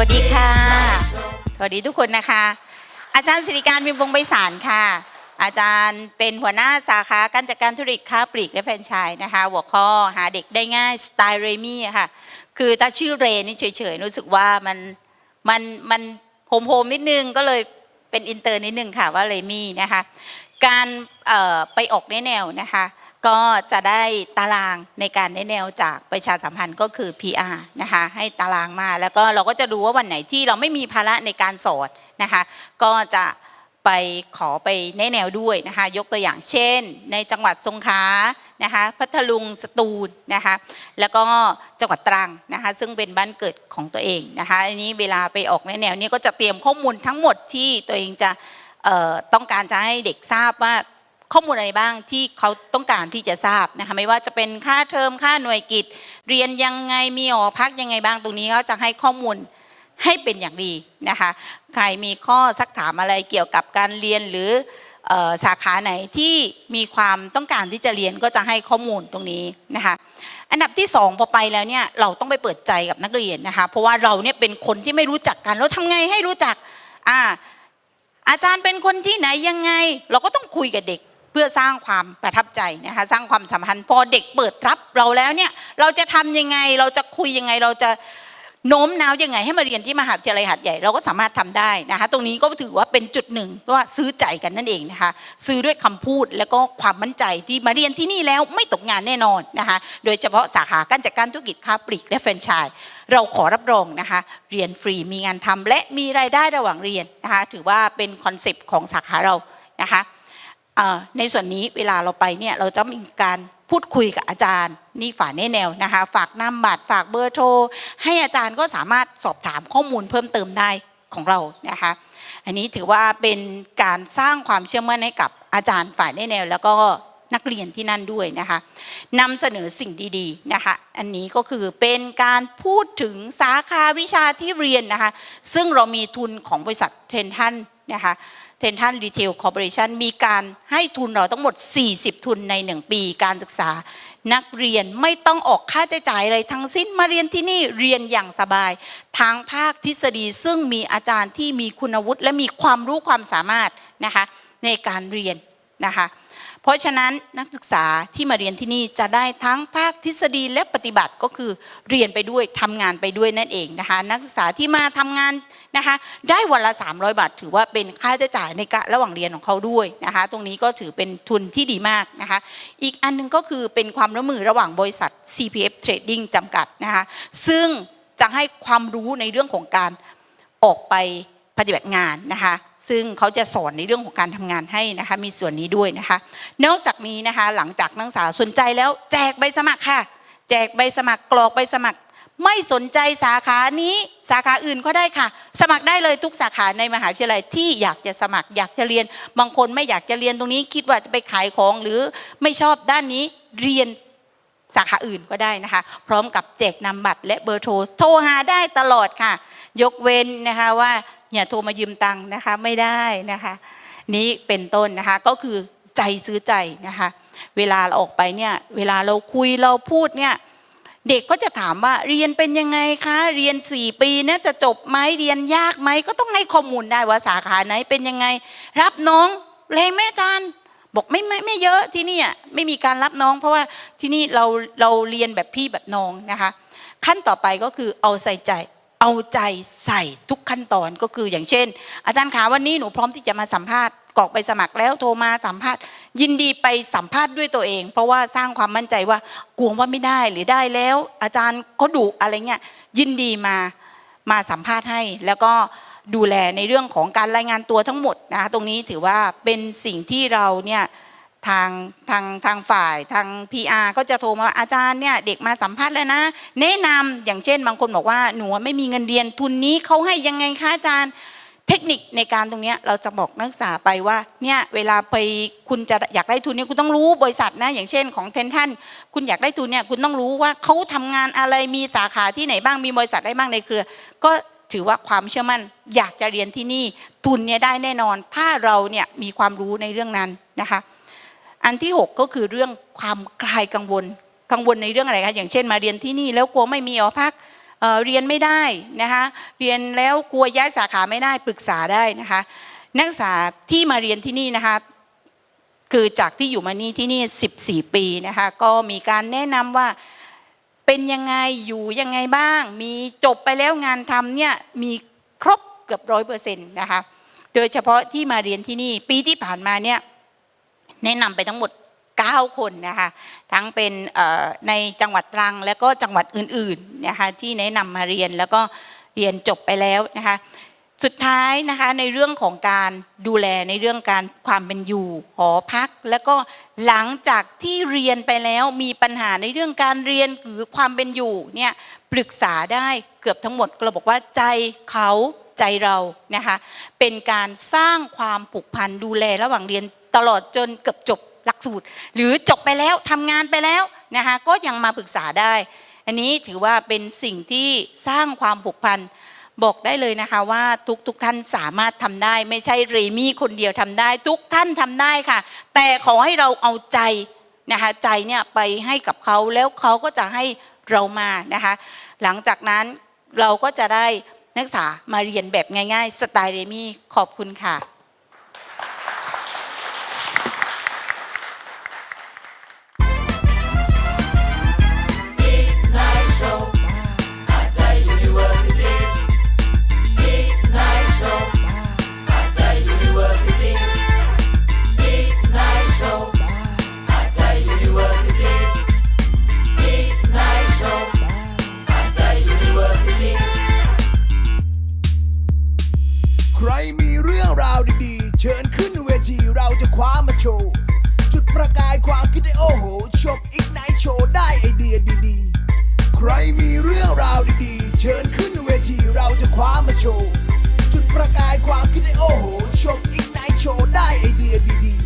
วัสดีค่ะ สวัสดีทุกคนนะคะ อาจารย์สิริการมีวงศ์ไพศาลค่ะ อาจารย์เป็นหัวหน้าสาขาการจัดการธุรกิจค้าปลีกและแฟรนไชส์นะคะ หัวข้อหาเด็กได้ง่ายสไตล์เรมี่ค่ะ คือถ้าชื่อเรนี่เฉยๆ รู้สึกว่ามันมันมันโฮมโฮมนิดนึงก็เลยเป็นอินเตอร์นิดนึงค่ะว่าเรมี่นะคะ การไปออกแนแนวนะคะ ก็จะได้ตารางในการแนะแนวจากประชาสัมพันธ์ก็คือ PR นะคะให้ตารางมาแล้วก็เราก็จะดูว่าวันไหนที่เราไม่มีภาระในการสอนนะคะก็จะไปขอไปแนะแนวด้วยนะคะยกตัวอย่างเช่น ในจังหวัดสงขลานะคะพัทลุงสตูลนะคะแล้วก็จังหวัดตรังนะคะซึ่งเป็นบ้านเกิดของตัวเองนะคะอันนี้เวลาไปออกแนะแนวนี้ก็จะเตรียมข้อมูลทั้งหมดที่ตัวเองจะต้องการจะให้เด็กทราบว่า ข้อมูลอะไรบ้างที่เขาต้องการที่จะทราบนะคะไม่ว่าจะเป็นค่าเทอมค่าหน่วยกิจ เรียนยังไงมีหอพักยังไงบ้างตรงนี้เขาจะให้ข้อมูลให้เป็นอย่างดีนะคะใครมีข้อซักถามอะไรเกี่ยวกับการเรียนหรือสาขาไหนที่มีความต้องการที่จะเรียนก็จะให้ข้อมูลตรงนี้นะคะอันดับที่สองพอไปแล้วเนี่ยเราต้องไปเปิดใจกับนักเรียนนะคะเพราะว่าเราเนี่ยเป็นคนที่ไม่รู้จักกันเราทำไงให้รู้จักอ่าอาจารย์เป็นคนที่ไหนยังไง เราก็ต้องคุยกับเด็ก พื่อสร้างความประทับใจนะคะสร้างความสัมพันธ์พอเด็กเปิดรับเราแล้วเนี่ยเราจะทำยังไงเราจะคุยยังไงเราจะโน้มน้าวยังไงให้มาเรียนที่มหาวิทยาลัยหัดใหญ่เราก็สามารถทำได้นะคะ ตรงนี้ก็ถือว่าเป็นจุดหนึ่งว่าซื้อใจกันนั่นเองนะคะ ซื้อด้วยคำพูดแล้วก็ความมั่นใจที่มาเรียนที่นี่แล้วไม่ตกงานแน่นอนนะคะ โดยเฉพาะสาขาการจัดการธุรกิจค้าปลีกและแฟรนไชส์เราขอรับรองนะคะ เรียนฟรีมีงานทำและมีรายได้ระหว่างเรียนนะคะ ถือว่าเป็นคอนเซปต์ของสาขาเรานะคะ ในส่วนนี้เวลาเราไปเนี่ยเราจะมีการพูดคุยกับอาจารย์ นี่ฝาแน่แนวนะคะ ฝากนามบัตรฝากเบอร์โทร ให้อาจารย์ก็สามารถสอบถามข้อมูลเพิ่มเติมได้ของเรานะคะ อันนี้ถือว่าเป็นการสร้างความเชื่อมั่นให้กับอาจารย์ฝ่ายแน่แนว แล้วก็นักเรียนที่นั่นด้วยนะคะนำเสนอสิ่งดีๆนะคะ อันนี้ก็คือเป็นการพูดถึงสาขาวิชาที่เรียนนะคะ ซึ่งเรามีทุนของบริษัทเทนทันนะคะ เทนทันรีเทลคอร์ปอเรชันมีการให้ทุนเราทั้งหมด 40 ทุนใน 1 ปีการศึกษา นักเรียนไม่ต้องออกค่าใช้จ่ายอะไรทั้งสิ้นมาเรียนที่นี่เรียนอย่างสบาย ทางภาคทฤษฎีซึ่งมีอาจารย์ที่มีคุณวุฒิและมีความรู้ความสามารถนะคะในการเรียนนะคะเพราะฉะนั้นนักศึกษาที่มาเรียนที่นี่จะได้ทั้งภาคทฤษฎีและปฏิบัติก็คือเรียนไปด้วยทำงานไปด้วยนั่นเองนะคะนักศึกษาที่มาทำงาน นะคะ ได้วันละ 300 บาท ถือว่าเป็นค่าใช้จ่ายในการระหว่างเรียนของเขาด้วยนะคะ ตรงนี้ก็ถือเป็นทุนที่ดีมากนะคะ อีกอันหนึงก็คือเป็นความร่วมมือระหว่างบริษัท CPF Trading จำกัดนะคะ ซึ่งจะให้ความรู้ในเรื่องของการออกไปปฏิบัติงานนะคะซึ่งเขาจะสอนในเรื่องของการทำงานให้นะคะ มีส่วนนี้ด้วยนะคะ นอกจากนี้นะคะ หลังจากนักศึกษาสนใจแล้วแจกใบสมัครค่ะ แจกใบสมัครกรอกใบสมัคร ไม่สนใจสาขานี้สาขาอื่นก็ได้ค่ะ สมัครได้เลยทุกสาขาในมหาวิทยาลัยที่อยากจะสมัครอยากจะเรียน บางคนไม่อยากจะเรียนตรงนี้ คิดว่าจะไปขายของหรือไม่ชอบด้านนี้เรียนสาขาอื่นก็ได้นะคะ พร้อมกับแจกนำบัตรและเบอร์โทรโทรหาได้ตลอดค่ะ ยกเว้นนะคะว่าอย่าโทรมายืมตังค์นะคะไม่ได้นะคะ นี้เป็นต้นนะคะก็คือใจซื้อใจนะคะ เวลาเราออกไปเนี่ยเวลาเราคุยเราพูดเนี่ย เด็กก็จะถามว่าเรียนเป็นยังไงคะ เรียน 4 ปีเนี่ยจะจบไหมเรียนยากไหมก็ต้องให้ข้อมูลได้ว่าสาขาไหนเป็นยังไง รับน้องแรงแม่จานบอกไม่ไม่ไม่เยอะที่นี่อะไม่มีการรับน้อง เพราะว่าที่นี่เราเราเรียนแบบพี่แบบน้องนะคะ ขั้นต่อไปก็คือเอาใส่ใจ เอาใจใส่ทุกขั้นตอนก็คืออย่างเช่น อาจารย์ขาวันนี้หนูพร้อมที่จะมาสัมภาษณ์กรอกไปสมัครแล้วโทรมาสัมภาษณ์ ยินดีไปสัมภาษณ์ด้วยตัวเอง เพราะว่าสร้างความมั่นใจว่ากลัวว่าไม่ได้หรือได้แล้ว อาจารย์ก็ดุอะไรเงี้ยยินดีมามาสัมภาษณ์ให้ แล้วก็ดูแลในเรื่องของการรายงานตัวทั้งหมดนะคะตรงนี้ถือว่าเป็นสิ่งที่เราเนี่ย ทางทางทางฝ่ายทาง PR ก็จะโทรมาว่าอาจารย์เนี่ยเด็กมาสัมภาษณ์แล้วนะ แนะนำอย่างเช่น บางคนบอกว่าหนูไม่มีเงินเรียนทุนนี้เขาให้ยังไงคะอาจารย์เทคนิคในการตรงนี้เราจะบอกนักศึกษาไปว่าเนี่ยเวลาไปคุณจะอยากได้ทุนเนี่ยคุณต้องรู้บริษัทนะอย่างเช่นของเทนทันคุณอยากได้ทุนเนี่ยคุณต้องรู้ว่าเขาทำงานอะไรมีสาขาที่ไหนบ้างมีบริษัทได้บ้างในเครือ ก็ถือว่าความเชื่อมั่นอยากจะเรียนที่นี่ทุนเนี่ยได้แน่นอน ถ้าเราเนี่ยมีความรู้ในเรื่องนั้นนะคะ อันที่ 6 ก็คือเรื่องความคลายกังวล กังวลในเรื่องอะไรคะอย่างเช่นมาเรียนที่นี่แล้วกลัวไม่มีหอพักเเรียนไม่ได้นะคะเรียนแล้วกลัวย้ายสาขาไม่ได้ปรึกษาได้นะคะนักศึกษาที่มาเรียนที่นี่นะคะคือจากที่อยู่มานี่ที่นี่ 14 ปีนะคะก็มีการแนะนำว่าเป็นยังไงอยู่ยังไงบ้าง มีจบไปแล้วงานทำเนี่ยมีครบเกือบร้อยเปอร์เซ็นต์นะคะโดยเฉพาะที่มาเรียนที่นี่ปีที่ผ่านมาเนี่ย แนะนำไปทั้งหมด 9 คนนะคะทั้งเป็นในจังหวัดตรังและก็จังหวัดอื่นๆนะคะที่แนะนำมาเรียนแล้วก็เรียนจบไปแล้วนะคะสุดท้ายนะคะในเรื่องของการดูแลในเรื่องการความเป็นอยู่หอพัก แล้วก็หลังจากที่เรียนไปแล้วมีปัญหาในเรื่องการเรียนหรือความเป็นอยู่เนี่ยปรึกษาได้เกือบทั้งหมดเราบอกว่าใจเขา ใจเรานะคะเป็นการสร้างความผูกพันดูแลระหว่างเรียนตลอดจนเกือบจบหลักสูตร หรือจบไปแล้วทำงานไปแล้วนะคะก็ยังมาปรึกษาได้ อันนี้ถือว่าเป็นสิ่งที่สร้างความผูกพันบอกได้เลยนะคะว่าทุกทุกท่านสามารถทำได้ ไม่ใช่เรมี่คนเดียวทำได้ ทุกท่านทำได้ค่ะ แต่ขอให้เราเอาใจนะคะใจเนี่ยไปให้กับเขาแล้วเขาก็จะให้เรามานะคะหลังจากนั้นเราก็จะได้ นักศึกษามาเรียนแบบง่าย ๆ สไตล์เรมี่ขอบคุณค่ะ ใครมีเรื่องราวดีๆ เชิญขึ้นเวทีเราจะคว้ามาโชว์ จุดประกายความคิดให้โอ้โหชมอีกไนโชว์ได้ไอเดียดีๆ ใครมีเรื่องราวดีๆ เชิญขึ้นเวทีเราจะคว้ามาโชว์ จุดประกายความคิดให้โอ้โหชมอีกไนโชว์ได้ไอเดียดีๆ